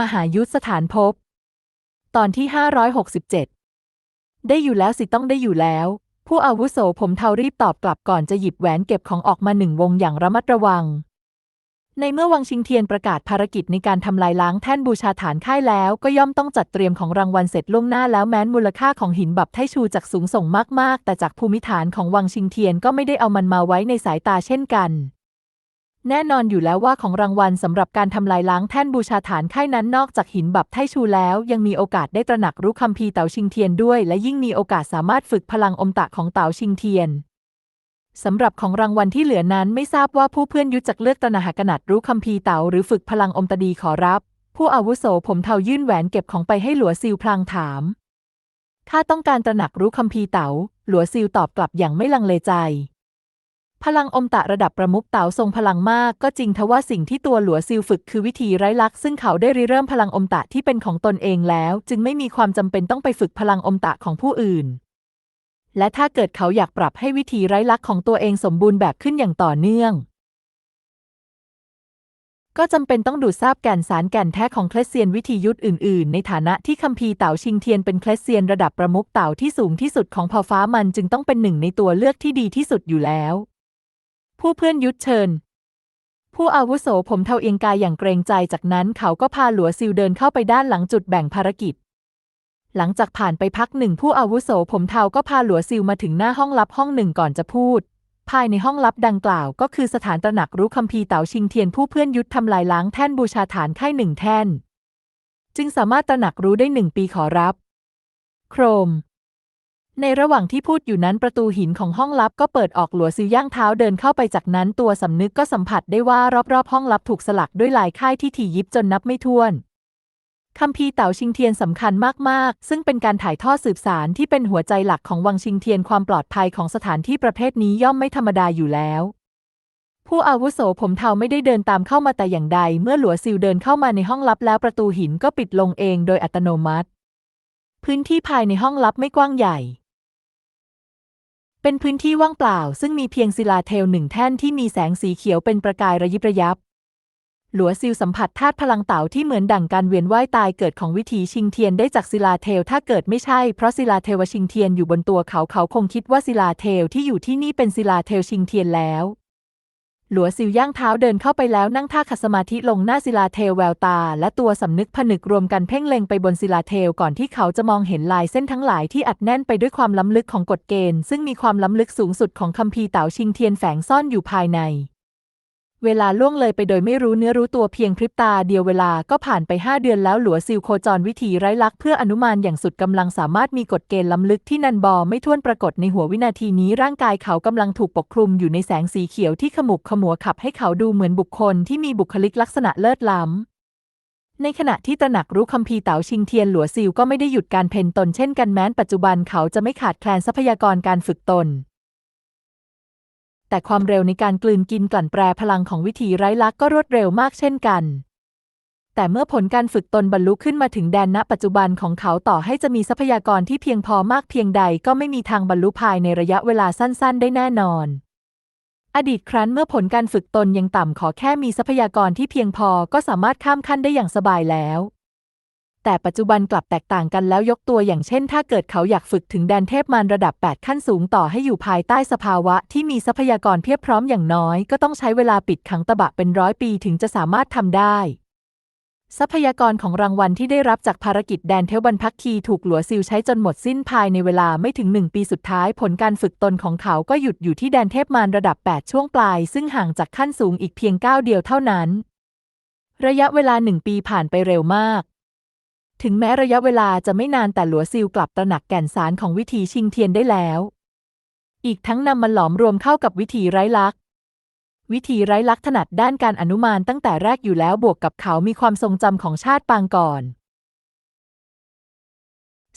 มหายุทธสถานภพตอนที่ 567 ได้อยู่แล้วสิต้องได้อยู่แล้ว ผู้อาวุโสผมเทารีบตอบกลับก่อนจะหยิบแหวนเก็บของออกมาหนึ่งวงอย่างระมัดระวัง ในเมื่อวังชิงเทียนประกาศภารกิจในการทำลายล้างแท่นบูชาฐานค่ายแล้ว ก็ย่อมต้องจัดเตรียมของรางวัลเสร็จล่วงหน้าแล้วแม้นมูลค่าของหินบับไทชูจากสูงส่งมากๆ แต่จากภูมิฐานของวังชิงเทียนก็ไม่ได้เอามันมาไว้ในสายตาเช่นกัน แน่นอนอยู่แล้วว่าของรางวัลสำหรับการทำลายล้างแท่นบูชาฐานค่ายนั้นนอกจากหินบับไทชูแล้ว ยังมีโอกาสได้ตระหนักรู้คัมภีร์เต๋าชิงเทียนด้วย และยิ่งมีโอกาสสามารถฝึกพลังอมตะของเต๋าชิงเทียนสำหรับของรางวัลที่เหลือนั้นไม่ทราบว่าผู้เพื่อนยุจักเลือกตระหนักกนัดรู้คัมภีร์เต๋าหรือฝึกพลังอมตะดีขอรับ ผู้อาวุโสผมเทายื่นแหวนเก็บของไปให้หลัวซิวพลางถามข้าต้องการตระหนักรู้คัมภีร์เต๋าหลัวซิวตอบกลับอย่างไม่ลังเลใจ พลังอมตะระดับประมุขเต๋าทรงพลังมากก็จริงทว่าสิ่งที่ตัวหลัวซิลฝึกคือวิธีไร้ลักษ์ซึ่งเขาได้ริเริ่มพลังอมตะที่เป็นของตนเองแล้ว จึงไม่มีความจำเป็นต้องไปฝึกพลังอมตะของผู้อื่น และถ้าเกิดเขาอยากปรับให้วิธีไร้ลักษ์ของตัวเองสมบูรณ์แบบขึ้นอย่างต่อเนื่อง ก็จำเป็นต้องดูดซาบแก่นสารแก่นแท้ของเคลสเซียนวิธียุทธอื่น ๆ ในฐานะที่คัมภีร์เต่าชิงเทียนเป็นเคลสเซียนระดับประมุขเต่าที่สูงที่สุดของพอฟ้ามันจึงต้องเป็นหนึ่งในตัวเลือกที่ดีที่สุดอยู่แล้ว ผู้เพื่อนยุทธเชิญ ผู้อาวุโสผมเทาเอียงกายอย่างเกรงใจจากนั้นเขาก็พาหลัวซิลเดินเข้าไปด้านหลังจุดแบ่งภารกิจ หลังจากผ่านไปพักหนึ่งผู้อาวุโสผมเทาก็พาหลัวซิลมาถึงหน้าห้องลับห้องหนึ่งก่อนจะพูด ภายในห้องลับดังกล่าวก็คือสถานตระหนักรู้คัมภีร์เต๋าชิงเทียนผู้เพื่อนยุทธทำลายล้างแท่นบูชาฐานค่หนึ่งแท่น จึงสามารถตระหนักรู้ได้หนึ่งปีขอรับ โครม ในระหว่างที่พูดอยู่นั้นประตูหินของห้องลับก็เปิดออกหลัวซิลย่างเท้าเดินเข้าไปจากนั้นตัวสำนึกก็สัมผัสได้ว่ารอบๆ ห้องลับถูกสลักด้วยลายค่ายที่ถี่ยิบจนนับไม่ถ้วนคัมภีร์เต๋าชิงเทียนสำคัญมาก ๆ ซึ่งเป็นการถ่ายทอดสืบสารที่เป็นหัวใจหลักของวังชิงเทียนความปลอดภัยของสถานที่ประเภทนี้ย่อมไม่ธรรมดาอยู่แล้ว ผู้อาวุโสผมเทาไม่ได้เดินตามเข้ามาแต่อย่างใด เมื่อหลัวซิลเดินเข้ามาในห้องลับแล้วประตูหินก็ปิดลงเองโดยอัตโนมัติ พื้นที่ภายในห้องลับไม่กว้างใหญ่ เป็นพื้นที่ว่างเปล่า ซึ่งมีเพียงศิลาเทลหนึ่งแท่นที่มีแสงสีเขียวเป็นประกายระยิบระยับ หลัวซิลสัมผัสธาตุพลังเต่าที่เหมือนดั่งการเวียนว่ายตายเกิดของวิถีชิงเทียนได้จากศิลาเทลถ้าเกิดไม่ใช่เพราะศิลาเทวชิงเทียนอยู่บนตัวเขาเขาคงคิดว่าศิลาเทลที่อยู่ที่นี่เป็นศิลาเทลชิงเทียนแล้ว หลัวซิลย่างเท้าเดินเข้าไปแล้วนั่งท่าขัดสมาธิลงหน้าศิลาเทลแววตา และตัวสำนึกผนึกรวมกันเพ่งเล็งไปบนศิลาเทลก่อนที่เขาจะมองเห็นลายเส้นทั้งหลายที่อัดแน่นไปด้วยความล้ำลึกของกฎเกณฑ์ ซึ่งมีความล้ำลึกสูงสุดของคัมภีร์เต๋าชิงเทียนแฝงซ่อนอยู่ภายใน เวลาล่วงเลยไปโดยไม่รู้เนื้อรู้ตัวเพียงพริบตาเดียวเวลาก็ผ่านไปห้าเดือนแล้วหลัวซิลโคจรวิธีไร้ลักเพื่ออนุมานอย่างสุดกำลังสามารถมีกฎเกณฑ์ล้ำลึกที่นันบอไม่ท้วนปรากฏในหัววินาทีนี้ร่างกายเขากำลังถูกปกคลุมอยู่ในแสงสีเขียวที่ขมุกขมัวขับให้เขาดูเหมือนบุคคลที่มีบุคลิกลักษณะเลิศล้ำในขณะที่ตระหนักรู้คัมภีร์เต๋าชิงเทียนหลัวซิลก็ไม่ได้หยุดการเพ่นตนเช่นกันแม้นปัจจุบันเขาจะไม่ขาดแคลนทรัพยากรการฝึกตน แต่ความเร็วในการกลืนกินกลั่นแปรพลังของวิถีไร้ลักษก็รวดเร็วมากเช่นกัน แต่เมื่อผลการฝึกตนบรรลุขึ้นมาถึงแดนณปัจจุบันของเขาต่อให้จะมีทรัพยากรที่เพียงพอมากเพียงใดก็ไม่มีทางบรรลุภายในระยะเวลาสั้น ๆ ได้แน่นอน อดีตครั้นเมื่อผลการฝึกตนยังต่ำขอแค่มีทรัพยากรที่เพียงพอก็สามารถข้ามขั้นได้อย่างสบายแล้ว แต่ปัจจุบันกลับแตกต่างกันแล้วยกตัวอย่างเช่น ถ้าเกิดเขาอยากฝึกถึงแดนเทพมารระดับ 8 ขั้นสูงต่อให้อยู่ภายใต้สภาวะที่มีทรัพยากรเพียบพร้อมอย่างน้อย ก็ต้องใช้เวลาปิดขังตะบะเป็นร้อยปีถึงจะสามารถทำได้ ทรัพยากรของรางวัลที่ได้รับจากภารกิจแดนเทวบันพักคีถูกหลัวซิลใช้จนหมดสิ้นภายในเวลาไม่ถึงหนึ่งปีสุดท้าย ผลการฝึกตนของเขาก็หยุดอยู่ที่แดนเทพมารระดับ 8 ช่วงปลาย ซึ่งห่างจากขั้นสูงอีกเพียงก้าวเดียวเท่านั้น ระยะเวลาหนึ่งปีผ่านไปเร็วมาก ถึงแม้ระยะเวลาจะไม่นานแต่หลัวซิลกลับตระหนักแก่นสารของวิธีชิงเทียนได้แล้ว อีกทั้งนำมันหลอมรวมเข้ากับวิธีไร้ลักษณ์วิธีไร้ลักษณ์ถนัดด้านการอนุมานตั้งแต่แรกอยู่แล้วบวกกับเขามีความทรงจำของชาติปางก่อน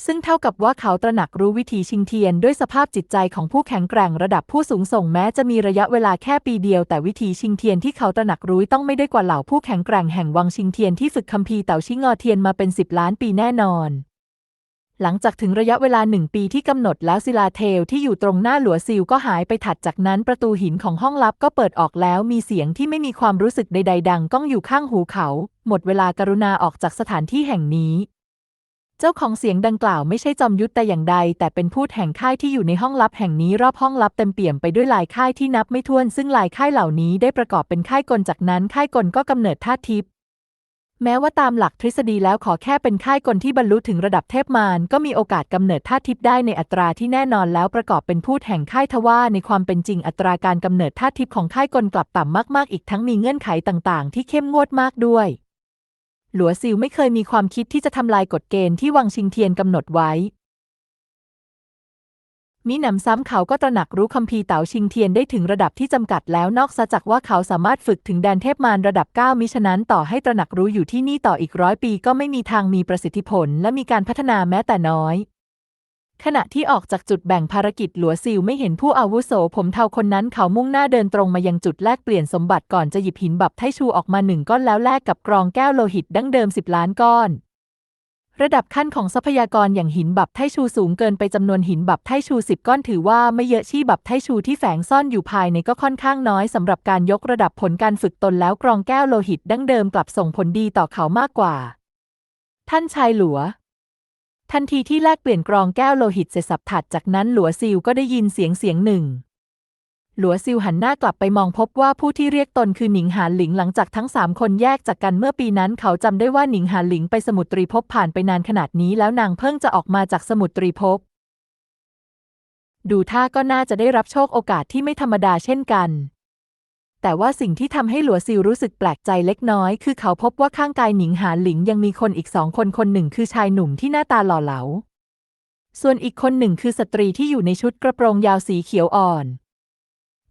ซึ่งเท่ากับว่าเขาตระหนักรู้วิธีชิงเทียนด้วยสภาพจิตใจของผู้แข็งแกร่งระดับผู้สูงส่งแม้จะมีระยะเวลาแค่ปีเดียวแต่วิธีชิงเทียนที่เขาตระหนักรู้ต้องไม่ได้กว่าเหล่าผู้แข็งแกร่งแห่งวังชิงเทียนที่ฝึกคัมภีร์เต่าชิงอเทียนมาเป็นสิบล้านปีแน่นอน หลังจากถึงระยะเวลาหนึ่งปีที่กำหนดแล้วศิลาเทลที่อยู่ตรงหน้าหลัวซิลก็หายไปถัดจากนั้นประตูหินของห้องลับก็เปิดออกแล้วมีเสียงที่ไม่มีความรู้สึกใด ๆ ดังก้องอยู่ข้างหูเขา หมดเวลากรุณาออกจากสถานที่แห่งนี้ เจ้าของเสียงดังกล่าวไม่ใช่จอมยุทธแต่อย่างใด แต่เป็นผู้แห่งค่ายที่อยู่ในห้องลับแห่งนี้รอบห้องลับเต็มเปี่ยมไปด้วยลายค่ายที่นับไม่ถ้วน ซึ่งลายค่ายเหล่านี้ได้ประกอบเป็นค่ายกลจากนั้นค่ายกลก็กำเนิดธาตุทิพย์แม้ว่าตามหลักทฤษฎีแล้วขอแค่เป็นค่ายกลที่บรรลุถึงระดับเทพมารก็มีโอกาสกำเนิดธาตุทิพย์ได้ในอัตราที่แน่นอนแล้วประกอบเป็นพูดแห่งค่ายทว่าในความเป็นจริงอัตราการกำเนิดธาตุทิพย์ของค่ายกลกลับต่ำมากๆ อีกทั้งมีเงื่อนไขต่างๆ ที่เข้มงวดมากด้วย หลัวซิวไม่เคยมีความคิดที่จะทำลายกฎเกณฑ์ที่วังชิงเทียนกำหนดไว้ มิหนำซ้ำเขาก็ตระหนักรู้คัมภีร์เต๋าชิงเทียนได้ถึงระดับที่จำกัดแล้วนอกจากว่าเขาสามารถฝึกถึงแดนเทพมารระดับ 9 มิฉะนั้นต่อให้ตระหนักรู้อยู่ที่นี่ต่ออีกร้อยปีก็ไม่มีทางมีประสิทธิผลและมีการพัฒนาแม้แต่น้อย ขณะที่ออกจากจุดแบ่งภารกิจหลัวซิลไม่เห็นผู้อาวุโสผมเทาคนนั้นเขามุ่งหน้าเดินตรงมายังจุดแลกเปลี่ยนสมบัติก่อนจะหยิบหินบับไทชูออกมาหนึ่งก้อนแล้วแลกกับกรองแก้วโลหิตดั้งเดิมสิบล้านก้อน ระดับขั้นของทรัพยากรอย่างหินบับไทชูสูงเกินไปจำนวนหินบับไทชูสิบก้อนถือว่าไม่เยอะชี่บับไทชูที่แฝงซ่อนอยู่ภายในก็ค่อนข้างน้อยสำหรับการยกระดับผลการฝึกตนแล้วกรองแก้วโลหิตดั้งเดิมกลับส่งผลดีต่อเขามากกว่า ท่านชายหลัว ทันทีที่แลกเปลี่ยนกรองแก้วโลหิตเสร็จสับถัดจากนั้นหลัวซิลก็ได้ยินเสียงเสียงหนึ่ง หลัวซิลหันหน้ากลับไปมองพบว่าผู้ที่เรียกตนคือหนิงหานหลิงหลังจากทั้งสามคนแยกจากกันเมื่อปีนั้น เขาจำได้ว่าหนิงหานหลิงไปสมุทรตรีภพผ่านไปนานขนาดนี้แล้วนางเพิ่งจะออกมาจากสมุทรตรีภพดูท่าก็น่าจะได้รับโชคโอกาสที่ไม่ธรรมดาเช่นกัน แต่ว่าสิ่งที่ทำให้หลัวซิลรู้สึกแปลกใจเล็กน้อย คือเขาพบว่าข้างกายหนิงหานหลิงยังมีคนอีกสองคนคนหนึ่งคือชายหนุ่มที่หน้าตาหล่อเหลา ส่วนอีกคนหนึ่งคือสตรีที่อยู่ในชุดกระโปรงยาวสีเขียวอ่อน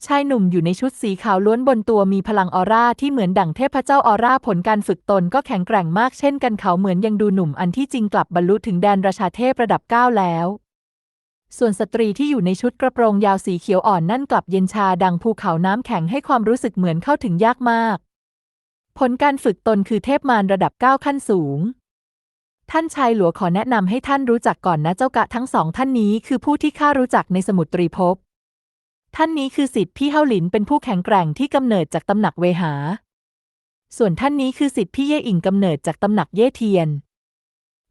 ชายหนุ่มอยู่ในชุดสีขาวล้วนบนตัวมีพลังออร่าที่เหมือนดั่งเทพเจ้าออร่าผลการฝึกตนก็แข็งแกร่งมากเช่นกันเขาเหมือนยังดูหนุ่มอันที่จริงกลับบรรลุถึงแดนราชาเทพระดับ9แล้ว ส่วนสตรีที่อยู่ในชุดกระโปรงยาวสีเขียวอ่อนนั่นกลับเย็นชาดังภูเขาน้ำแข็งให้ความรู้สึกเหมือนเข้าถึงยากมาก ผลการฝึกตนคือเทพมารระดับ 9 ขั้นสูง ท่านชายหลวงขอแนะนำให้ท่านรู้จักก่อนนะเจ้ากะทั้งสองท่านนี้คือผู้ที่ข้ารู้จักในสมุตรีภพท่านนี้คือสิทธิ์พี่เฮาหลินเป็นผู้แข็งแกร่งที่กำเนิดจากตำหนักเวหา ส่วนท่านนี้คือสิทธิ์พี่เย่อิงกำเนิดจากตำหนักเย่เทียน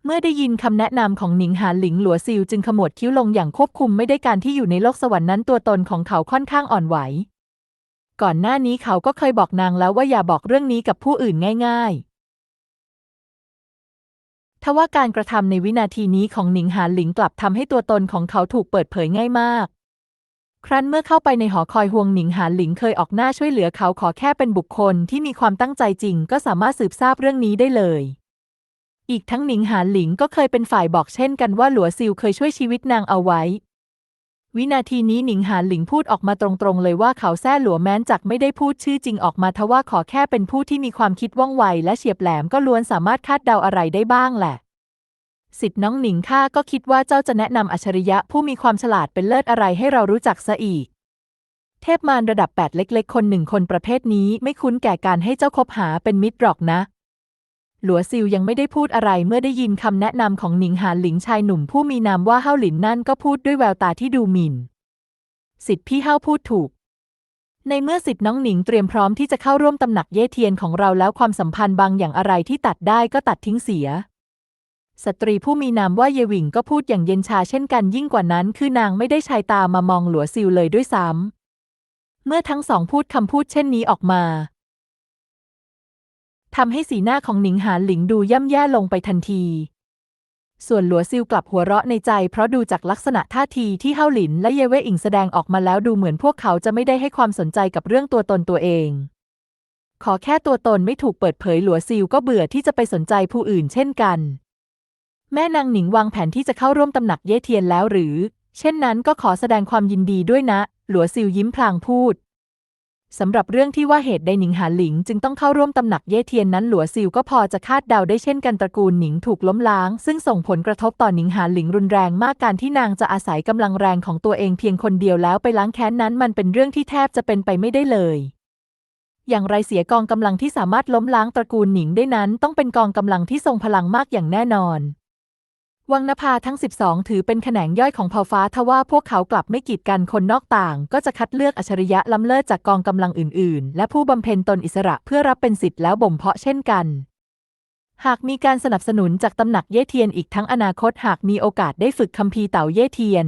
เมื่อได้ยินคำแนะนำของหนิงหานหลิงหลัวซิลจึงขมวดคิ้วลงอย่างควบคุมไม่ได้การที่อยู่ในโลกสวรรค์นั้นตัวตนของเขาค่อนข้างอ่อนไหว ก่อนหน้านี้เขาก็เคยบอกนางแล้วว่าอย่าบอกเรื่องนี้กับผู้อื่นง่าย ๆ ทว่าการกระทำในวินาทีนี้ของหนิงหานหลิงกลับทำให้ตัวตนของเขาถูกเปิดเผยง่ายมาก ครั้นเมื่อเข้าไปในหอคอยห่วงหนิงหานหลิงเคยออกหน้าช่วยเหลือเขาขอแค่เป็นบุคคลที่มีความตั้งใจจริง ก็สามารถสืบทราบเรื่องนี้ได้เลย อีกทั้งหนิงหานหลิงก็เคยเป็นฝ่ายบอกเช่นกันว่าหลัวซิลเคยช่วยชีวิตนางเอาไว้ วินาทีนี้หนิงหานหลิงพูดออกมาตรงๆเลยว่าเขาแซ่หลัวแม้นจักไม่ได้พูดชื่อจริงออกมาทว่าขอแค่เป็นผู้ที่มีความคิดว่องไวและเฉียบแหลมก็ล้วนสามารถคาดเดาอะไรได้บ้างแหละสิทธิ์น้องหนิงข้าก็คิดว่าเจ้าจะแนะนำอัจฉริยะผู้มีความฉลาดเป็นเลิศอะไรให้เรารู้จักซะอีก เทพมารระดับแปดเล็ก ๆ คนหนึ่งคนประเภทนี้ไม่คุ้นแก่การให้เจ้าคบหาเป็นมิตรหรอกนะ หลัวซิลยังไม่ได้พูดอะไรเมื่อได้ยินคำแนะนำของหนิงหานหลิงชายหนุ่มผู้มีนามว่าเฮาหลินนั่นก็พูดด้วยแววตาที่ดูหมิ่น สิทธิ์พี่เฮาพูดถูก ในเมื่อสิทธิ์น้องหนิงเตรียมพร้อมที่จะเข้าร่วมตำหนักเย่เทียนของเราแล้วความสัมพันธ์บางอย่างอะไรที่ตัดได้ก็ตัดทิ้งเสีย สตรีผู้มีนามว่าเยวิงก็พูดอย่างเย็นชาเช่นกันยิ่งกว่านั้น คือนางไม่ได้ชายตามามองหลัวซิลเลยด้วยซ้ำเมื่อทั้งสองพูดคำพูดเช่นนี้ออกมา ทำให้สีหน้าของหนิงหานหลิงดูย่ำแย่ลงไปทันที ส่วนหลัวซิลกลับหัวเราะในใจ เพราะดูจากลักษณะท่าทีที่เฮาหลินและเยเว่อิงแสดงออกมาแล้วดูเหมือนพวกเขาจะไม่ได้ให้ความสนใจกับเรื่องตัวตนตัวเอง ขอแค่ตัวตนไม่ถูกเปิดเผยหลัวซิลก็เบื่อที่จะไปสนใจผู้อื่นเช่นกัน แม่นางหนิงวางแผนที่จะเข้าร่วมตำหนักเย่เทียนแล้วหรือ เช่นนั้นก็ขอแสดงความยินดีด้วยนะ หลัวซิลยิ้มพลางพูด สำหรับเรื่องที่ว่าเหตุใดหนิงหาหลิง จึงต้องเข้าร่วมตำหนักเย่เทียนนั้นหลัวซิลก็พอจะคาดเดาได้เช่นกันตระกูลหนิงถูกล้มล้าง ซึ่งส่งผลกระทบต่อหนิงหาหลิงรุนแรงมากการที่นางจะอาศัยกำลังแรงของตัวเองเพียงคนเดียวแล้วไปล้างแค้นนั้นมันเป็นเรื่องที่แทบจะเป็นไปไม่ได้เลย อย่างไรเสียกองกำลังที่สามารถล้มล้างตระกูลหนิงได้นั้น ต้องเป็นกองกำลังที่ทรงพลังมากอย่างแน่นอน วังนภาทั้ง 12 ถือเป็นแขนงย่อยของเผ่าฟ้าทว่าพวกเขากลับไม่กีดกันคนนอกต่าง ก็จะคัดเลือกอัจฉริยะล้ำเลิศจากกองกำลังอื่น ๆ และผู้บำเพ็ญตนอิสระเพื่อรับเป็นสิทธิ์แล้วบ่มเพาะเช่นกัน หากมีการสนับสนุนจากตำหนักเย่เทียนอีกทั้งอนาคตหากมีโอกาสได้ฝึกคัมภีร์เต่าเย่เทียน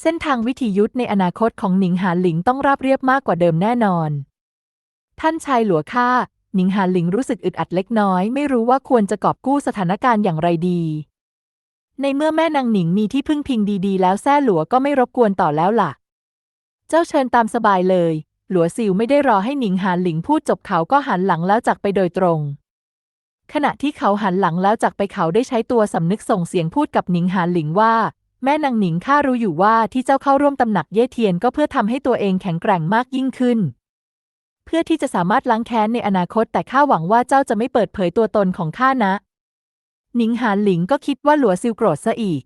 เส้นทางวิธียุทธในอนาคตของหนิงหานหลิงต้องราบเรียบมากกว่าเดิมแน่นอน ท่านชายหลัวข้า หนิงหานหลิงรู้สึกอึดอัดเล็กน้อย ไม่รู้ว่าควรจะกอบกู้สถานการณ์อย่างไรดี ในเมื่อแม่นางหนิงมีที่พึ่งพิงดีๆ แล้วแซ่หลัวก็ไม่รบกวนต่อแล้วล่ะ เจ้าเชิญตามสบายเลย หลัวซิวไม่ได้รอให้หนิงหานหลิงพูดจบเขาก็หันหลังแล้วจากไปโดยตรง ขณะที่เขาหันหลังแล้วจากไปเขาได้ใช้ตัวสำนึกส่งเสียงพูดกับหนิงหานหลิงว่าแม่นางหนิงข้ารู้อยู่ว่าที่เจ้าเข้าร่วมตำหนักเย่เทียนก็เพื่อทำให้ตัวเองแข็งแกร่งมากยิ่งขึ้น เพื่อที่จะสามารถล้างแค้นในอนาคตแต่ข้าหวังว่าเจ้าจะไม่เปิดเผยตัวตนของข้านะ หนิงหานหลิงก็คิดว่าหลัวซิวโกรธซะอีก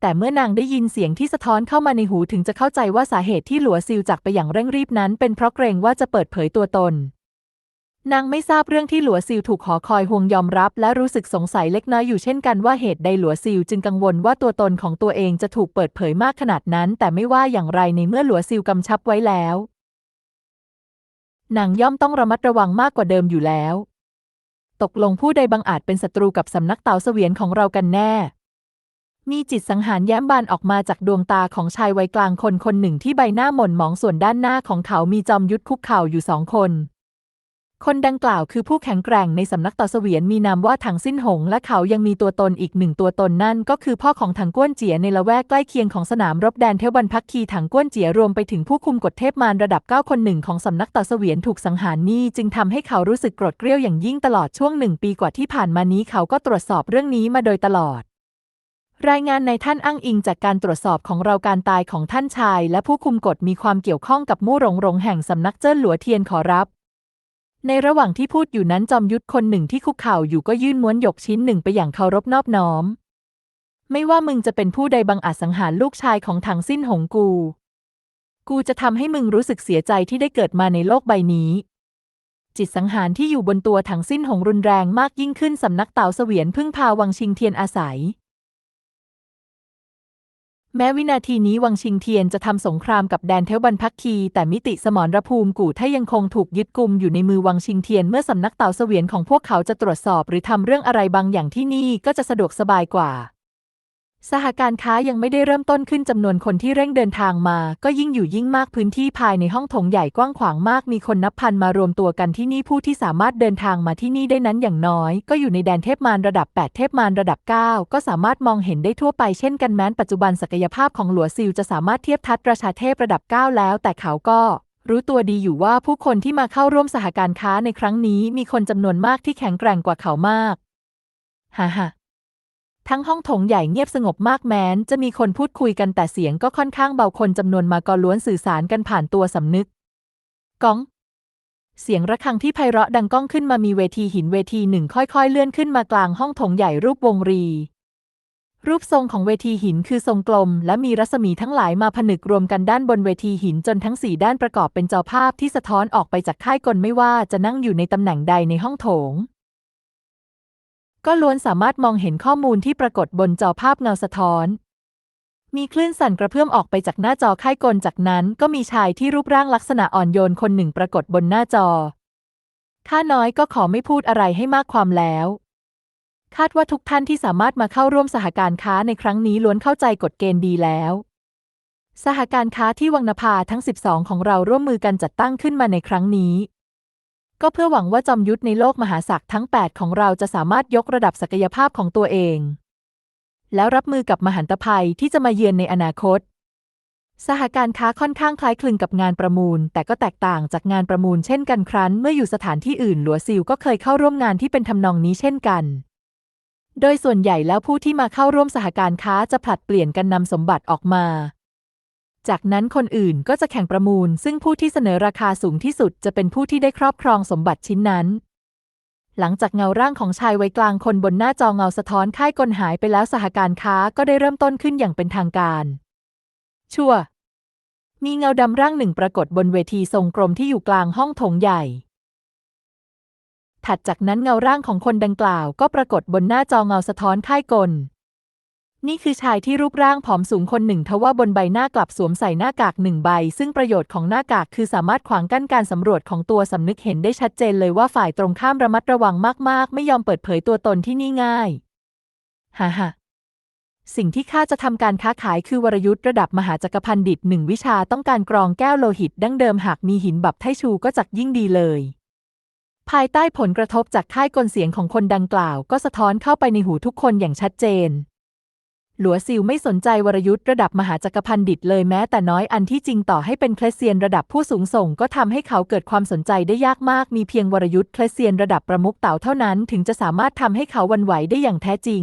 แต่เมื่อนางได้ยินเสียงที่สะท้อนเข้ามาในหูถึงจะเข้าใจว่าสาเหตุที่หลัวซิวจากไปอย่างเร่งรีบนั้น เป็นเพราะเกรงว่าจะเปิดเผยตัวตน นางไม่ทราบเรื่องที่หลัวซิวถูกหอคอยห่วงยอมรับ และรู้สึกสงสัยเล็กน้อยอยู่เช่นกันว่าเหตุใดหลัวซิวจึงกังวลว่าตัวตนของตัวเองจะถูกเปิดเผยมากขนาดนั้น แต่ไม่ว่าอย่างไรในเมื่อหลัวซิวกำชับไว้แล้ว นางย่อมต้องระมัดระวังมากกว่าเดิมอยู่แล้ว ตกลงผู้ใดบังอาจเป็นศัตรูกับสำนักเต่าเสวียนของเรากันแน่ มีจิตสังหารแย้มบานออกมาจากดวงตาของชายวัยกลางคนคนหนึ่งที่ใบหน้าหม่นหมองส่วนด้านหน้าของเขามีจอมยุทธคุกเข่าอยู่สองคน คนดังกล่าวคือผู้แข็งแกร่งในสำนักต๋าเสวียนมีนามว่าถังสิ้นหง และเขายังมีตัวตนอีกหนึ่งตัวตนนั่น ก็คือพ่อของถังก้วนเจียในละแวกใกล้เคียงของสนามรบแดนเทวบันพักคีถังก้วนเจียรวมไปถึงผู้คุมกฎเทพมารระดับเก้าคนหนึ่งของสำนักต๋าเสวียนถูกสังหารนี่จึงทำให้เขารู้สึกโกรธเกรี้ยวอย่างยิ่งตลอดช่วงหนึ่งปีกว่าที่ผ่านมานี้เขาก็ตรวจสอบเรื่องนี้มาโดยตลอดรายงานในท่านอ้างอิงจากการตรวจสอบของเราการตายของท่านชาย และผู้คุมกฎมีความเกี่ยวข้องกับมู่หลงหลงแห่งสำนักเจิ้นหลัวเทียนขอรับ ในระหว่างที่พูดอยู่นั้นจอมยุทธคนหนึ่งที่คุกเข่าอยู่ก็ยื่นม้วนหยกชิ้นหนึ่งไปอย่างเคารพนอบน้อม ไม่ว่ามึงจะเป็นผู้ใดบังอาจสังหารลูกชายของถังสิ้นหงกู กูจะทำให้มึงรู้สึกเสียใจที่ได้เกิดมาในโลกใบนี้ จิตสังหารที่อยู่บนตัวถังสิ้นหงรุนแรงมากยิ่งขึ้นสำนักเต่าเสวียนพึ่งพาวังชิงเทียนอาศัย แม้วินาทีนี้วังชิงเทียนจะทำสงครามกับแดนเทวบันพักคี แต่มิติสมรภูมิกู่ถ้ายังคงถูกยึดกุมอยู่ในมือวังชิงเทียนเมื่อสำนักเต่าเสวียนของพวกเขาจะตรวจสอบหรือทำเรื่องอะไรบางอย่างที่นี่ก็จะสะดวกสบายกว่า สหการค้ายังไม่ได้เริ่มต้นขึ้นจำนวนคนที่เร่งเดินทางมา ก็ยิ่งอยู่ยิ่งมากพื้นที่ภายในห้องโถงใหญ่กว้างขวางมากมีคนนับพันมารวมตัวกันที่นี่ผู้ที่สามารถเดินทางมาที่นี่ได้นั้นอย่างน้อย ก็อยู่ในแดนเทพมารระดับ 8 เทพมารระดับ 9 ก็สามารถมองเห็นได้ทั่วไปเช่นกันแม้นปัจจุบันศักยภาพของหลัวซิลจะสามารถเทียบทัดราชาเทพระดับ 9 แล้ว แต่เขาก็รู้ตัวดีอยู่ว่าผู้คนที่มาเข้าร่วมสหการค้าในครั้งนี้ มีคนจำนวนมากที่แข็งแกร่งกว่าเขามากฮ่าฮ่า ทั้งห้องโถงใหญ่เงียบสงบมากแม้น จะมีคนพูดคุยกันแต่เสียงก็ค่อนข้างเบาคนจำนวนมาก็ล้วนสื่อสารกันผ่านตัวสำนึกก้อง เสียงระฆังที่ไพเราะดังก้องขึ้นมามีเวทีหินเวทีหนึ่งค่อยๆ เลื่อนขึ้นมากลางห้องโถงใหญ่รูปวงรี รูปทรงของเวทีหินคือทรงกลม และมีรัศมีทั้งหลายมาผนึกรวมกันด้านบนเวทีหินจนทั้งสี่ด้านประกอบเป็นจอภาพที่สะท้อนออกไปจากค่ายกลไม่ว่าจะนั่งอยู่ในตำแหน่งใดในห้องโถง ก็ล้วนสามารถมองเห็นข้อมูลที่ปรากฏบนจอภาพเงาสะท้อน มีคลื่นสั่นกระเพื่อมออกไปจากหน้าจอค่ายกลจากนั้นก็มีชายที่รูปร่างลักษณะอ่อนโยนคนหนึ่งปรากฏบนหน้าจอ ข้าน้อยก็ขอไม่พูดอะไรให้มากความแล้ว คาดว่าทุกท่านที่สามารถมาเข้าร่วมสหการค้าในครั้งนี้ล้วนเข้าใจกฎเกณฑ์ดีแล้ว สหการค้าที่วังนภาทั้ง 12 ของเราร่วมมือกันจัดตั้งขึ้นมาในครั้งนี้ ก็เพื่อหวังว่าจอมยุทธในโลกมหาศักดิ์ทั้ง 8 ของเราจะสามารถยกระดับศักยภาพของตัวเอง แล้วรับมือกับมหันตภัยที่จะมาเยือนในอนาคต สหการค้าค่อนข้างคล้ายคลึงกับงานประมูล แต่ก็แตกต่างจากงานประมูลเช่นกันครั้น เมื่ออยู่สถานที่อื่นหลัวซิลก็เคยเข้าร่วมงานที่เป็นทำนองนี้เช่นกัน โดยส่วนใหญ่แล้วผู้ที่มาเข้าร่วมสหการค้าจะผลัดเปลี่ยนกันนำสมบัติออกมา จากนั้นคนอื่นก็จะแข่งประมูล ซึ่งผู้ที่เสนอราคาสูงที่สุดจะเป็นผู้ที่ได้ครอบครองสมบัติชิ้นนั้น หลังจากเงาร่างของชายวัยกลางคนบนหน้าจอเงาสะท้อนค่ายกลหายไปแล้วสหการค้าก็ได้เริ่มต้นขึ้นอย่างเป็นทางการ ชั่ว มีเงาดำร่างหนึ่งปรากฏบนเวทีทรงกลมที่อยู่กลางห้องโถงใหญ่ ถัดจากนั้นเงาร่างของคนดังกล่าวก็ปรากฏบนหน้าจอเงาสะท้อนค่ายกล นี่คือชายที่รูปร่างผอมสูงคนหนึ่งทว่าบนใบหน้ากลับสวมใส่หน้ากากหนึ่งใบ ซึ่งประโยชน์ของหน้ากากคือสามารถขวางกั้นการสำรวจของตัวสำนึกเห็นได้ชัดเจนเลยว่าฝ่ายตรงข้ามระมัดระวังมาก ๆ ไม่ยอมเปิดเผยตัวตนที่นี่ง่ายฮ่าฮ่าสิ่งที่ข้าจะทำการค้าขายคือวรยุทธ์ระดับมหาจักรพันดิตหนึ่งวิชาต้องการกรองแก้วโลหิตดั้งเดิมหากมีหินบับไทชูก็จักยิ่งดีเลยภายใต้ผลกระทบจากค่ายกลเสียงของคนดังกล่าว ก็สะท้อนเข้าไปในหูทุกคนอย่างชัดเจน หลัวซิวไม่สนใจวรยุทธ์ระดับมหาจักรพันดิตเลยแม้แต่น้อยอันที่จริงต่อให้เป็นเคลเซียนระดับผู้สูงส่ง ก็ทำให้เขาเกิดความสนใจได้ยากมาก มีเพียงวรยุทธ์เคลเซียนระดับประมุขเต่าเท่านั้น ถึงจะสามารถทำให้เขาวันไหวได้อย่างแท้จริง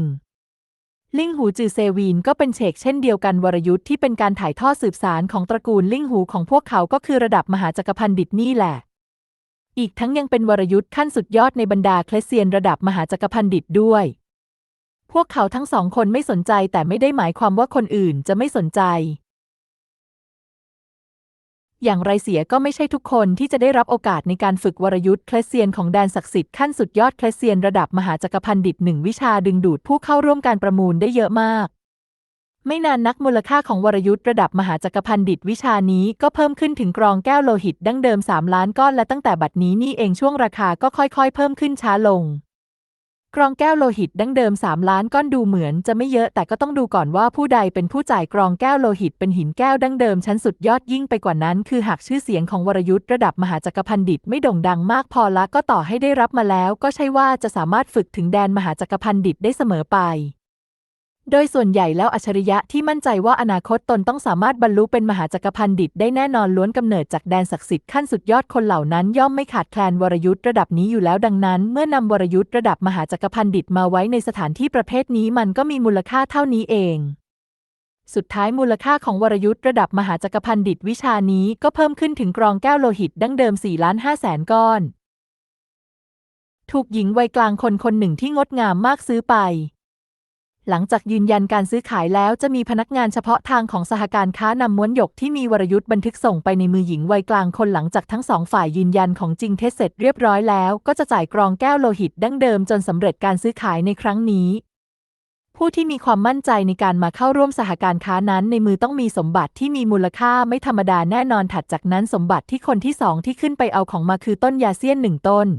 ลิงหูจือเซวีนก็เป็นเฉกเช่นเดียวกันวรยุทธ์ที่เป็นการถ่ายทอดสืบสารของตระกูลลิงหูของพวกเขาก็คือระดับมหาจักรพันดิตนี่แหละ อีกทั้งยังเป็นวรยุทธ์ขั้นสุดยอดในบรรดาเคลเซียนระดับมหาจักรพันดิตด้วย พวกเขาทั้งสองคนไม่สนใจแต่ไม่ได้หมายความว่าคนอื่นจะไม่สนใจ อย่างไรเสียก็ไม่ใช่ทุกคนที่จะได้รับโอกาสในการฝึกวรยุทธ์เคลเซียนของแดนศักดิ์สิทธิ์ขั้นสุดยอดเคลเซียนระดับมหาจักรพันดิตหนึ่งวิชาดึงดูดผู้เข้าร่วมการประมูลได้เยอะมาก ไม่นานนักมูลค่าของวรยุทธ์ระดับมหาจักรพันดิตวิชานี้ก็เพิ่มขึ้นถึงกรองแก้วโลหิตดั้งเดิม3ล้านก้อนและตั้งแต่บัดนี้นี่เองช่วงราคาก็ค่อยๆ เพิ่มขึ้นช้าลง กรองแก้วโลหิตดั้งเดิม 3 ล้านก้อนดูเหมือนจะไม่เยอะแต่ก็ต้องดูก่อนว่าผู้ใดเป็นผู้จ่ายกรองแก้วโลหิตเป็นหินแก้วดั้งเดิมชั้นสุดยอดยิ่งไปกว่านั้น คือหากชื่อเสียงของวรยุทธ์ระดับมหาจักรพันดิตไม่โด่งดังมากพอละก็ต่อให้ได้รับมาแล้ว ก็ใช่ว่าจะสามารถฝึกถึงแดนมหาจักรพันดิตได้เสมอไป โดยส่วนใหญ่แล้วอัจฉริยะที่มั่นใจว่าอนาคตตนต้องสามารถบรรลุเป็นมหาจักรพันดิตได้แน่นอนล้วนกำเนิดจากแดนศักดิ์สิทธิ์ขั้นสุดยอดคนเหล่านั้นย่อมไม่ขาดแคลนวรยุทธ์ระดับนี้อยู่แล้วดังนั้น เมื่อนำวรยุทธ์ระดับมหาจักรพันดิตมาไว้ในสถานที่ประเภทนี้มันก็มีมูลค่าเท่านี้เองสุดท้ายมูลค่าของวรยุทธ์ระดับมหาจักรพันดิตวิชานี้ก็เพิ่มขึ้นถึงกรองแก้วโลหิตดั้งเดิม4ล้าน5แสนก้อน ถูกหญิงวัยกลางคนคนหนึ่งที่งดงามมากซื้อไป หลังจากยืนยันการซื้อขายแล้วจะมีพนักงานเฉพาะทางของสหการค้านำม้วนหยกที่มีวรยุทธ์บันทึกส่งไปในมือหญิงวัยกลางคนหลังจากทั้งสองฝ่ายยืนยันของจริงเท็จเสร็จเรียบร้อยแล้ว ก็จะจ่ายกรองแก้วโลหิตดั้งเดิมจนสำเร็จการซื้อขายในครั้งนี้ ผู้ที่มีความมั่นใจในการมาเข้าร่วมสหการค้านั้น ในมือต้องมีสมบัติที่มีมูลค่าไม่ธรรมดาแน่นอนถัดจากนั้นสมบัติที่คนที่สองที่ขึ้นไปเอาของมาคือต้นยาเซียนหนึ่งต้น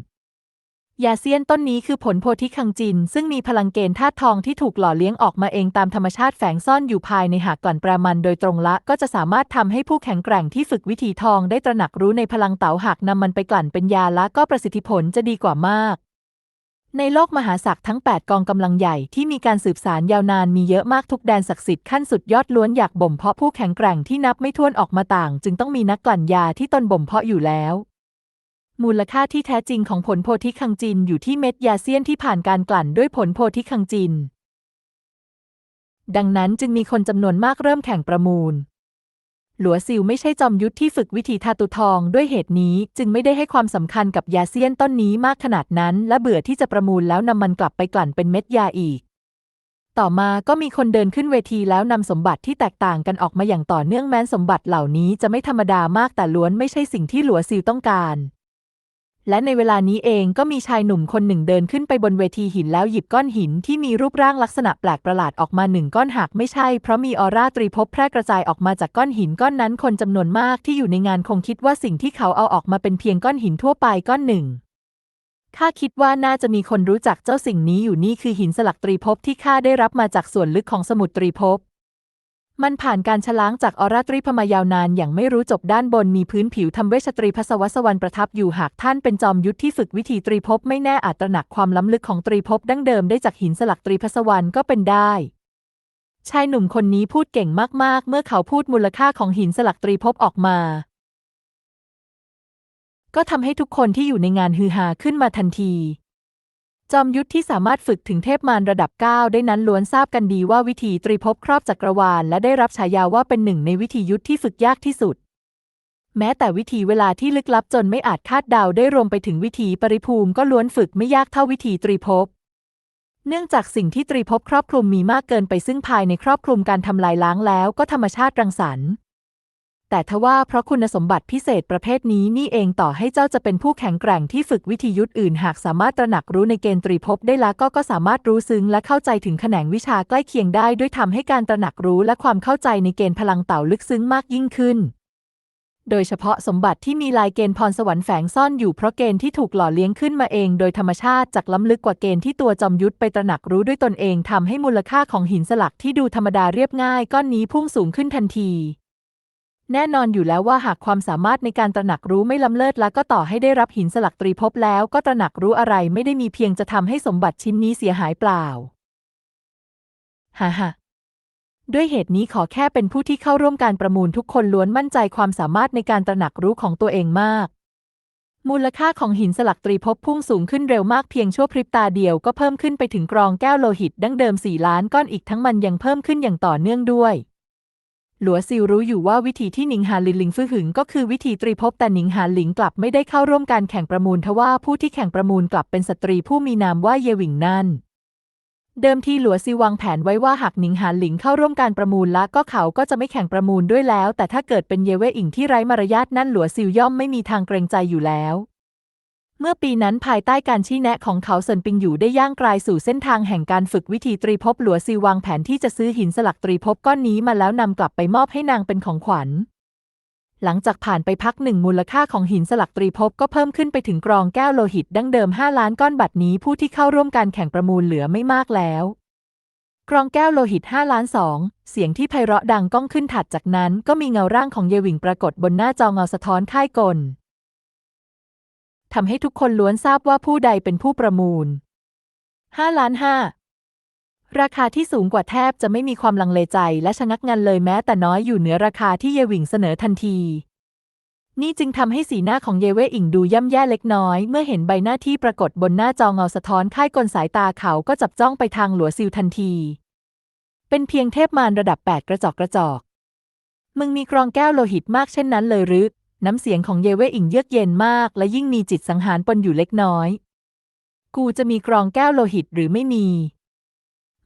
ยาเซียนต้นนี้คือผลโพธิคังจิน ซึ่งมีพลังเกณฑ์ธาตุทองที่ถูกหล่อเลี้ยงออกมาเองตามธรรมชาติแฝงซ่อนอยู่ภายในหากกลั่นแปรมันโดยตรงละ ก็จะสามารถทำให้ผู้แข็งแกร่งที่ฝึกวิธีทองได้ตระหนักรู้ในพลังเต๋าหากนำมันไปกลั่นเป็นยาละก็ประสิทธิผลจะดีกว่ามาก ในโลกมหาศักดิ์ทั้ง 8 กองกำลังใหญ่ที่มีการสืบสารยาวนานมีเยอะมากทุกแดนศักดิ์สิทธิ์ขั้นสุดยอดล้วนอยากบ่มเพาะผู้แข็งแกร่งที่นับไม่ถ้วนออกมาต่าง จึงต้องมีนักกลั่นยาที่ตนบ่มเพาะอยู่แล้ว มูลค่าที่แท้จริงของผลโพธิคังจินอยู่ที่เม็ดยาเซียนที่ผ่านการกลั่นด้วยผลโพธิคังจิน ดังนั้นจึงมีคนจำนวนมากเริ่มแข่งประมูล หลัวซิวไม่ใช่จอมยุทธที่ฝึกวิธีทาตุทองด้วยเหตุนี้จึงไม่ได้ให้ความสำคัญกับยาเซียนต้นนี้มากขนาดนั้น และเบื่อที่จะประมูลแล้วนำมันกลับไปกลั่นเป็นเม็ดยาอีก ต่อมาก็มีคนเดินขึ้นเวทีแล้วนำสมบัติที่แตกต่างกันออกมาอย่างต่อเนื่องแม้นสมบัติเหล่านี้จะไม่ธรรมดามากแต่ล้วนไม่ใช่สิ่งที่หลัวซิวต้องการ และในเวลานี้เองก็มีชายหนุ่มคนหนึ่งเดินขึ้นไปบนเวทีหินแล้วหยิบก้อนหินที่มีรูปร่างลักษณะแปลกประหลาดออกมาหนึ่งก้อนหากไม่ใช่เพราะมีออร่าตรีภพแพร่กระจายออกมาจากก้อนหินก้อนนั้นคนจำนวนมากที่อยู่ในงานคงคิดว่าสิ่งที่เขาเอาออกมาเป็นเพียงก้อนหินทั่วไปก้อนหนึ่งข้าคิดว่าน่าจะมีคนรู้จักเจ้าสิ่งนี้อยู่นี่คือหินสลักตรีภพที่ข้าได้รับมาจากส่วนลึกของสมุทรตรีภพ มันผ่านการชะล้างจากออร่าตรีพมายาวนานอย่างไม่รู้จบด้านบนมีพื้นผิวทำเวชตรีพสวสวรรณประทับอยู่หากท่านเป็นจอมยุทธที่ฝึกวิธีตรีภพไม่แน่อาจตระหนักความล้ำลึกของตรีภพดั้งเดิมได้จากหินสลักตรีพสวรรณก็เป็นได้ชายหนุ่มคนนี้พูดเก่งมาก ๆ เมื่อเขาพูดมูลค่าของหินสลักตรีภพออกมา ก็ทำให้ทุกคนที่อยู่ในงานฮือฮาขึ้นมาทันที จอมยุทธที่สามารถฝึกถึงเทพมารระดับ 9 ได้นั้นล้วนทราบกันดีว่าวิธีตรีภพครอบจักรวาล และได้รับฉายาว่าเป็นหนึ่งในวิธียุทธที่ฝึกยากที่สุด แม้แต่วิธีเวลาที่ลึกลับจนไม่อาจคาดเดาได้รวมไปถึงวิธีปริภูมิก็ล้วนฝึกไม่ยากเท่าวิธีตรีภพเนื่องจากสิ่งที่ตรีภพครอบคลุมมีมากเกินไปซึ่งภายในครอบคลุมการทำลายล้างแล้วก็ธรรมชาติรังสรรค์ แต่ทว่าเพราะคุณสมบัติพิเศษประเภทนี้นี่เองต่อให้เจ้าจะเป็นผู้แข็งแกร่งที่ฝึกวิธียุทธอื่น หากสามารถตระหนักรู้ในเกณฑ์ตรีภพได้แล้วก็ก็สามารถรู้ซึ้งและเข้าใจถึงแขนงวิชาใกล้เคียงได้ ด้วยทำให้การตระหนักรู้และความเข้าใจในเกณฑ์พลังเต่าลึกซึ้งมากยิ่งขึ้น โดยเฉพาะสมบัติที่มีลายเกณฑ์พรสวรรค์แฝงซ่อนอยู่เพราะเกณฑ์ที่ถูกหล่อเลี้ยงขึ้นมาเอง โดยธรรมชาติจากล้ำลึกกว่าเกณฑ์ที่ตัวจอมยุทธไปตระหนักรู้ด้วยตนเองทำให้มูลค่าของหินสลักที่ดูธรรมดาเรียบง่ายก้อนนี้พุ่งสูงขึ้นทันที แน่นอนอยู่แล้วว่าหากความสามารถในการตระหนักรู้ไม่ล้ำเลิศแล้วก็ต่อให้ได้รับหินสลักตรีภพแล้วก็ตระหนักรู้อะไรไม่ได้มีเพียงจะทำให้สมบัติชิ้นนี้เสียหายเปล่าฮ่าฮ่าด้วยเหตุนี้ขอแค่เป็นผู้ที่เข้าร่วมการประมูลทุกคนล้วนมั่นใจความสามารถในการตระหนักรู้ของตัวเองมาก มูลค่าของหินสลักตรีภพพุ่งสูงขึ้นเร็วมากเพียงชั่วพริบตาเดียวก็เพิ่มขึ้นไปถึงกรองแก้วโลหิตดั้งเดิมสี่ล้านก้อนอีกทั้งมันยังเพิ่มขึ้นอย่างต่อเนื่องด้วย หลัวซิวรู้อยู่ว่าวิธีที่หนิงหาลินลิงฟื้อหึงก็คือวิธีตรีภพแต่หนิงหาหลิงกลับไม่ได้เข้าร่วมการแข่งประมูลทว่าผู้ที่แข่งประมูลกลับเป็นสตรีผู้มีนามว่าเยหวิงนั่น เดิมทีหลัวซิวางแผนไว้ว่าหากหนิงหานหลิงเข้าร่วมการประมูลละก็เขาก็จะไม่แข่งประมูลด้วยแล้ว แต่ถ้าเกิดเป็นเยเว่อิงที่ไร้มารยาทนั่นหลัวซิวย่อมไม่มีทางเกรงใจอยู่แล้ว เมื่อปีนั้นภายใต้การชี้แนะของเขาเซินปิงอยู่ได้ย่างกลายสู่เส้นทางแห่งการฝึกวิธีตรีภพหลัวซิวางแผนที่จะซื้อหินสลักตรีภพก้อนนี้มาแล้วนำกลับไปมอบให้นางเป็นของขวัญ หลังจากผ่านไปพักหนึ่งมูลค่าของหินสลักตรีภพก็เพิ่มขึ้นไปถึงกรองแก้วโลหิตดั้งเดิม 5 ล้านก้อนบัดนี้ผู้ที่เข้าร่วมการแข่งประมูลเหลือไม่มากแล้ว กรองแก้วโลหิต5ล้านสองเสียงที่ไพเราะดังก้องขึ้นถัดจากนั้น ก็มีเงาร่างของเยวิงปรากฏบนหน้าจอเงาสะท้อนค่ายกล ทำให้ทุกคนล้วนทราบว่าผู้ใดเป็นผู้ประมูล 5 ล้านห้าราคาที่สูงกว่าแทบจะไม่มีความลังเลใจและชะงักงันเลยแม้แต่น้อยอยู่เหนือราคาที่เยหวิงเสนอทันที นี่จึงทำให้สีหน้าของเยเวอิงดูย่ำแย่เล็กน้อย เมื่อเห็นใบหน้าที่ปรากฏบนหน้าจอเงาสะท้อนค่ายกลสายตาเขาก็จับจ้องไปทางหลัวซิวทันที เป็นเพียงเทพมารระดับแปดกระจอกกระจอก มึงมีกรองแก้วโลหิตมากเช่นนั้นเลยหรือ น้ำเสียงของเยเวอิงเยือกเย็นมาก และยิ่งมีจิตสังหารปนอยู่เล็กน้อย กูจะมีกรองแก้วโลหิตหรือไม่มี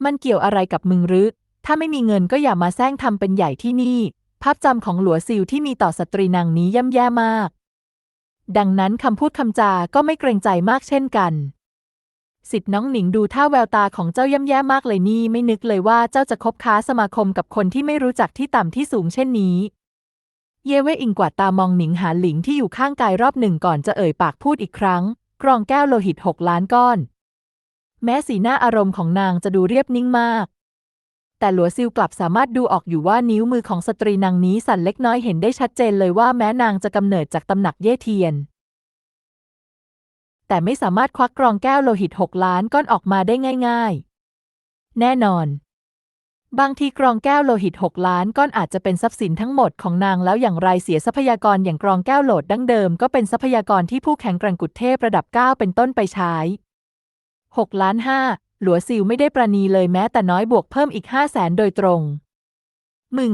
มันเกี่ยวอะไรกับมึงรือถ้าไม่มีเงินก็อย่ามาแซงทำเป็นใหญ่ที่นี่ ภาพจำของหลัวซิวที่มีต่อสตรีนางนี้ย่ำแย่มาก ดังนั้นคำพูดคำจาก็ไม่เกรงใจมากเช่นกัน สิทธิ์น้องหนิงดูท่าแววตาของเจ้าย่ำแย่มากเลยนี่ ไม่นึกเลยว่าเจ้าจะคบค้าสมาคมกับคนที่ไม่รู้จักที่ต่ำที่สูงเช่นนี้ เย่เว่ยอิงกวาดตามองหนิงหานหลิงที่อยู่ข้างกายรอบหนึ่งก่อนจะเอ่ยปากพูดอีกครั้ง กรองแก้วโลหิตหกล้านก้อน แม้สีหน้าอารมณ์ของนางจะดูเรียบนิ่งมาก แต่หลัวซิวกลับสามารถดูออกอยู่ว่านิ้วมือของสตรีนางนี้สั่นเล็กน้อยเห็นได้ชัดเจนเลยว่าแม้นางจะกำเนิดจากตำหนักเย่เทียน แต่ไม่สามารถควักกรองแก้วโลหิตหกล้านก้อนออกมาได้ง่าย ๆ แน่นอน บางทีกรองแก้วโลหิตหกล้านก้อนอาจจะเป็นทรัพย์สินทั้งหมดของนางแล้วอย่างไรเสียทรัพยากรอย่างกรองแก้วโหลดดั้งเดิมก็เป็นทรัพยากรที่ผู้แข่งกร่งกุดเทพระดับ 9 เป็นต้นไปใช้ 6 ล้านห้าหลัวซิวไม่ได้ประนีเลยแม้แต่น้อยบวกเพิ่มอีกห้าแสนโดยตรงมึง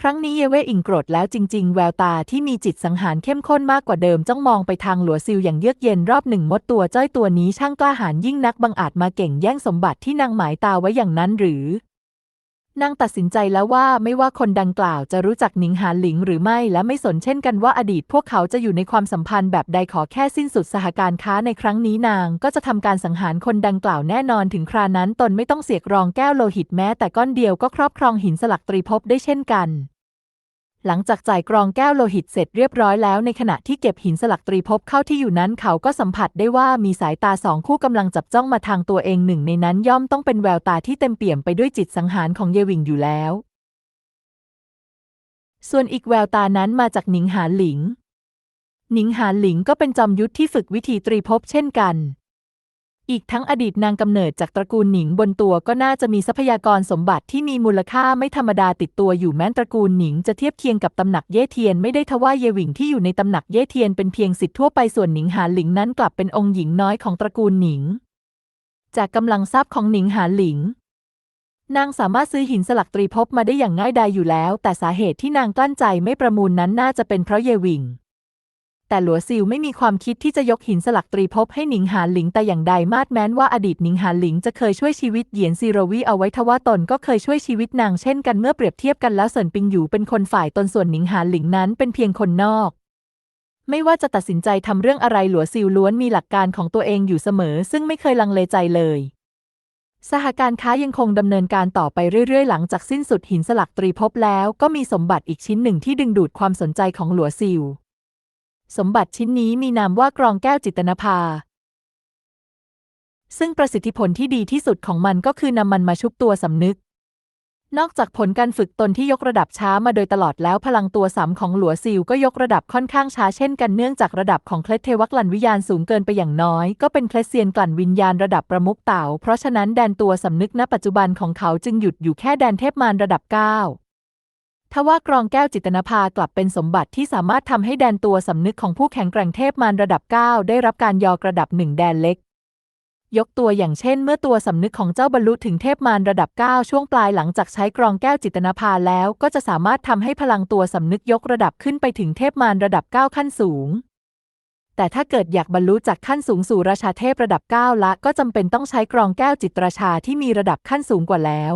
ครั้งนี้เยเวอิงโกรธแล้วจริง ๆ แววตาที่มีจิตสังหารเข้มข้นมากกว่าเดิมจ้องมองไปทางหลัวซิวอย่างเยือกเย็นรอบหนึ่งมดตัวจ้อยตัวนี้ช่างกล้าหาญยิ่งนักบังอาจมาเก่งแย่งสมบัติที่นางหมายตาไว้อย่างนั้นหรือ นางตัดสินใจแล้วว่าไม่ว่าคนดังกล่าวจะรู้จักหนิงหานหลิงหรือไม่และไม่สนเช่นกันว่าอดีตพวกเขาจะอยู่ในความสัมพันธ์แบบใดขอแค่สิ้นสุดสหการค้าในครั้งนี้นางก็จะทำการสังหารคนดังกล่าวแน่นอนถึงครานั้นตนไม่ต้องเสียกรองแก้วโลหิตแม้แต่ก้อนเดียวก็ครอบครองหินสลักตรีภพได้เช่นกัน หลังจากจ่ายกรองแก้วโลหิตเสร็จเรียบร้อยแล้วในขณะที่เก็บหินสลักตรีภพเข้าที่อยู่นั้นเขาก็สัมผัสได้ว่ามีสายตาสองคู่กำลังจับจ้องมาทางตัวเองหนึ่งในนั้นย่อมต้องเป็นแววตาที่เต็มเปี่ยมไปด้วยจิตสังหารของเยวิงอยู่แล้ว ส่วนอีกแววตานั้นมาจากหนิงหานหลิง หนิงหานหลิงก็เป็นจอมยุทธที่ฝึกวิธีตรีภพเช่นกัน อีกทั้งอดีตนางกำเนิดจากตระกูลหนิงบนตัวก็น่าจะมีทรัพยากรสมบัติที่มีมูลค่าไม่ธรรมดาติดตัวอยู่แม้ตระกูลหนิงจะเทียบเคียงกับตำหนักเย่เทียนไม่ได้ทว่าเยหวิงที่อยู่ในตำหนักเย่เทียนเป็นเพียงสิทธิทั่วไปส่วนหนิงหาหลิงนั้นกลับเป็นองค์หญิงน้อยของตระกูลหนิง จากกำลังทรัพย์ของหนิงหาหลิงนางสามารถซื้อหินสลักตรีภพมาได้อย่างง่ายดายอยู่แล้ว แต่สาเหตุที่นางกลั้นใจไม่ประมูลนั้นน่าจะเป็นเพราะเยหวิง แต่หลัวซิวไม่มีความคิดที่จะยกหินสลักตรีภพให้หนิงหานหลิงแต่อย่างใดมาดแม้นว่าอดีตหนิงหานหลิงจะเคยช่วยชีวิตเหยียนซีโรวีเอาไว้ทว่าตนก็เคยช่วยชีวิตนางเช่นกันเมื่อเปรียบเทียบกันแล้วเซินปิงอยู่เป็นคนฝ่ายตนส่วนหนิงหานหลิงนั้นเป็นเพียงคนนอก ไม่ว่าจะตัดสินใจทำเรื่องอะไรหลัวซิวล้วนมีหลักการของตัวเองอยู่เสมอ ซึ่งไม่เคยลังเลใจเลยสหการค้ายังคงดำเนินการต่อไปเรื่อย ๆ หลังจากสิ้นสุดหินสลักตรีภพแล้วก็มีสมบัติอีกชิ้นหนึ่งที่ดึงดูดความสนใจของหลัวซิว สมบัติชิ้นนี้มีนามว่ากรองแก้วจิตนภา ซึ่งประสิทธิผลที่ดีที่สุดของมันก็คือนำมันมาชุบตัวสำนึก นอกจากผลการฝึกตนที่ยกระดับช้ามาโดยตลอดแล้วพลังตัวสามของหลัวซิลก็ยกระดับค่อนข้างช้าเช่นกันเนื่องจากระดับของเคล็ดเทวกลันวิญญาณสูงเกินไปอย่างน้อย ก็เป็นเคล็ดเซียนกลั่นวิญญาณระดับประมุกเต่า เพราะฉะนั้นแดนตัวสำนึกณปัจจุบันของเขาจึงหยุดอยู่แค่แดนเทพมารระดับ 9 ทว่ากรองแก้วจิตนภากลับเป็นสมบัติที่สามารถทำให้แดนตัวสำนึกของผู้แข็งแกร่งเทพมารระดับ 9 ได้รับการยอกระดับหนึ่งแดนเล็ก ยกตัวอย่างเช่น เมื่อตัวสำนึกของเจ้าบรรลุถึงเทพมารระดับ 9 ช่วงปลายหลังจากใช้กรองแก้วจิตนภาแล้ว ก็จะสามารถทำให้พลังตัวสำนึกยกระดับขึ้นไปถึงเทพมารระดับ 9 ขั้นสูงแต่ถ้าเกิดอยากบรรลุจากขั้นสูงสู่ราชาเทพระดับ 9 ละ ก็จำเป็นต้องใช้กรองแก้วจิตราชาที่มีระดับขั้นสูงกว่าแล้ว